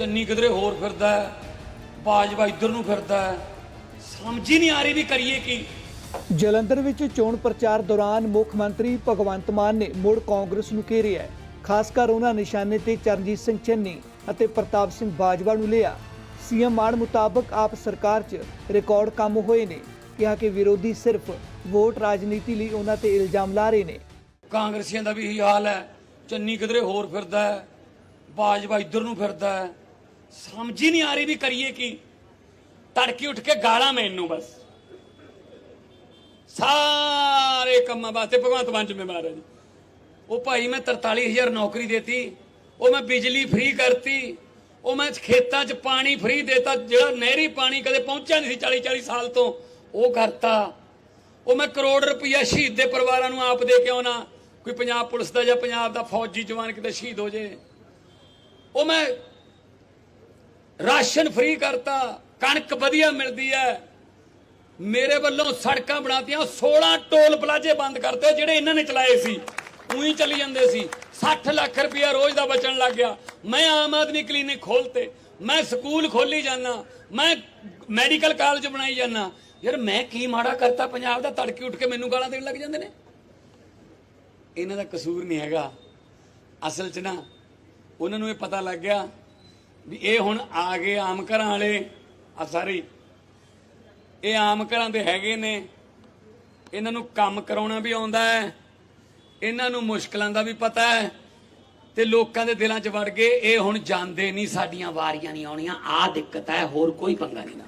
ਚੰਨੀ ਕਿਧਰੇ ਹੋਰ ਫਿਰਦਾ ਹੈ ਬਾਜਵਾ ਇੱਧਰ ਨੂੰ ਫਿਰਦਾ ਹੈ। ਸਮਝ ਹੀ ਨਹੀਂ ਆ ਰਹੀ ਵੀ ਕਰੀਏ ਕੀ। ਜਲੰਧਰ ਵਿੱਚ ਚੋਣ ਪ੍ਰਚਾਰ ਦੌਰਾਨ ਮੁੱਖ ਮੰਤਰੀ ਭਗਵੰਤ ਮਾਨ ਨੇ ਮੁੜ ਕਾਂਗਰਸ ਨੂੰ ਘੇਰਿਆ। ਖਾਸ ਕਰ ਉਹਨਾਂ ਨਿਸ਼ਾਨੇ ਤੇ ਚਰਨਜੀਤ ਸਿੰਘ ਚੰਨੀ ਅਤੇ ਪ੍ਰਤਾਪ ਸਿੰਘ ਬਾਜਵਾ ਨੂੰ ਲਿਆ। ਸੀਐਮ ਮਾਨ ਮੁਤਾਬਕ ਆਪ ਸਰਕਾਰ 'ਚ ਰਿਕਾਰਡ ਕੰਮ ਹੋਏ ਨੇ। ਕਿਹਾ ਕਿ ਵਿਰੋਧੀ ਸਿਰਫ ਵੋਟ ਰਾਜਨੀਤੀ ਲਈ ਉਹਨਾਂ ਤੇ ਇਲਜ਼ਾਮ ਲਾ ਰਹੇ ਨੇ। ਕਾਂਗਰਸੀਆਂ ਦਾ ਵੀ ਇਹੀ ਹਾਲ ਹੈ। ਚੰਨੀ ਕਿਧਰੇ ਹੋਰ ਫਿਰਦਾ ਹੈ ਬਾਜਵਾ ਇੱਧਰ ਨੂੰ ਫਿਰਦਾ ਹੈ। ਸਮਝ ਹੀ ਨਹੀਂ ਆ ਰਹੀ ਵੀ ਕਰੀਏ ਕੀ। ਤੜਕੇ ਉੱਠ ਕੇ ਗਾਲਾਂ ਮੈਨੂੰ ਬਸ। ਸਾਰੇ ਕੰਮਾਂ ਵਾਸਤੇ ਭਗਵੰਤ ਮਾਨ ਜ਼ਿੰਮੇਵਾਰ ਹੈ ਜੀ। ਉਹ ਭਾਈ ਮੈਂ 43000 ਨੌਕਰੀ ਦੇਤੀ, ਉਹ ਮੈਂ ਬਿਜਲੀ ਫ੍ਰੀ ਕਰਤੀ, ਉਹ ਮੈਂ ਖੇਤਾਂ 'ਚ ਪਾਣੀ ਫ੍ਰੀ ਦੇਤਾ, ਜਿਹੜਾ ਨਹਿਰੀ ਪਾਣੀ ਕਦੇ ਪਹੁੰਚਿਆ ਨਹੀਂ ਸੀ 40 40 ਸਾਲ ਤੋਂ, ਉਹ ਕਰਤਾ। ਉਹ ਮੈਂ ਕਰੋੜ ਰੁਪਈਆ ਸ਼ਹੀਦ ਦੇ ਪਰਿਵਾਰਾਂ ਨੂੰ ਆਪ ਦੇ ਕੇ ਆਉਣਾ। ਕੋਈ ਪੰਜਾਬ ਪੁਲਿਸ ਦਾ ਜਾਂ ਪੰਜਾਬ ਦਾ ਫੌਜੀ ਜਵਾਨ ਕਿਤੇ ਸ਼ਹੀਦ ਹੋ ਜੇ। ਉਹ ਮੈਂ ਰਾਸ਼ਨ ਫ੍ਰੀ ਕਰਤਾ, ਕਣਕ ਵਧੀਆ ਮਿਲਦੀ ਹੈ ਮੇਰੇ ਵੱਲੋਂ ਸੜਕਾਂ ਬਣਾਤੀਆਂ 16 ਟੋਲ ਪਲਾਜ਼ੇ ਬੰਦ ਕਰਤੇ ਜਿਹੜੇ ਇਹਨਾਂ ਨੇ ਚਲਾਏ ਸੀ। ਉਹੀ ਚੱਲੀ ਜਾਂਦੇ ਸੀ। 60 ਲੱਖ ਰੁਪਇਆ ਰੋਜ਼ ਦਾ ਬਚਣ ਲੱਗ ਗਿਆ। ਮੈਂ ਆਮ ਆਦਮੀ ਕਲੀਨਿਕ ਖੋਲਤੇ। ਮੈਂ ਸਕੂਲ ਖੋਲੀ ਜਾਣਾ ਮੈਂ ਮੈਡੀਕਲ ਕਾਲਜ ਬਣਾਈ ਜਾਣਾ ਯਾਰ ਮੈਂ ਕੀ ਮਾੜਾ ਕਰਤਾ? ਪੰਜਾਬ ਦਾ ਤੜਕੇ ਉੱਠ ਕੇ ਮੈਨੂੰ ਗਾਲਾਂ ਦੇਣ ਲੱਗ ਜਾਂਦੇ ਨੇ। ਇਹਨਾਂ ਦਾ ਕਸੂਰ ਨਹੀਂ ਹੈਗਾ। ਅਸਲ 'ਚ ਨਾ, ਉਹਨਾਂ ਨੂੰ ਇਹ ਪਤਾ ਲੱਗ ਗਿਆ ਵੀ ਇਹ ਹੁਣ ਆ ਗਏ ਆਮ ਘਰਾਂ ਵਾਲੇ। ਆ ਸਾਰੇ। ਇਹ ਆਮ ਘਰਾਂ ਦੇ ਹੈਗੇ ਨੇ। ਇਹਨਾਂ ਨੂੰ ਕੰਮ ਕਰਾਉਣਾ ਵੀ ਆਉਂਦਾ ਹੈ। ਇਹਨਾਂ ਨੂੰ ਮੁਸ਼ਕਲਾਂ ਦਾ ਵੀ ਪਤਾ ਹੈ। ਤੇ ਲੋਕਾਂ ਦੇ ਦਿਲਾਂ 'ਚ ਵੜ ਗਏ ਇਹ ਹੁਣ ਜਾਂਦੇ ਨਹੀਂ, ਸਾਡੀਆਂ ਵਾਰੀਆਂ ਨਹੀਂ ਆਉਣੀਆਂ। ਆਹ ਦਿੱਕਤ ਹੈ, ਹੋਰ ਕੋਈ ਪੰਗਾ ਨਹੀਂ ਨਾ।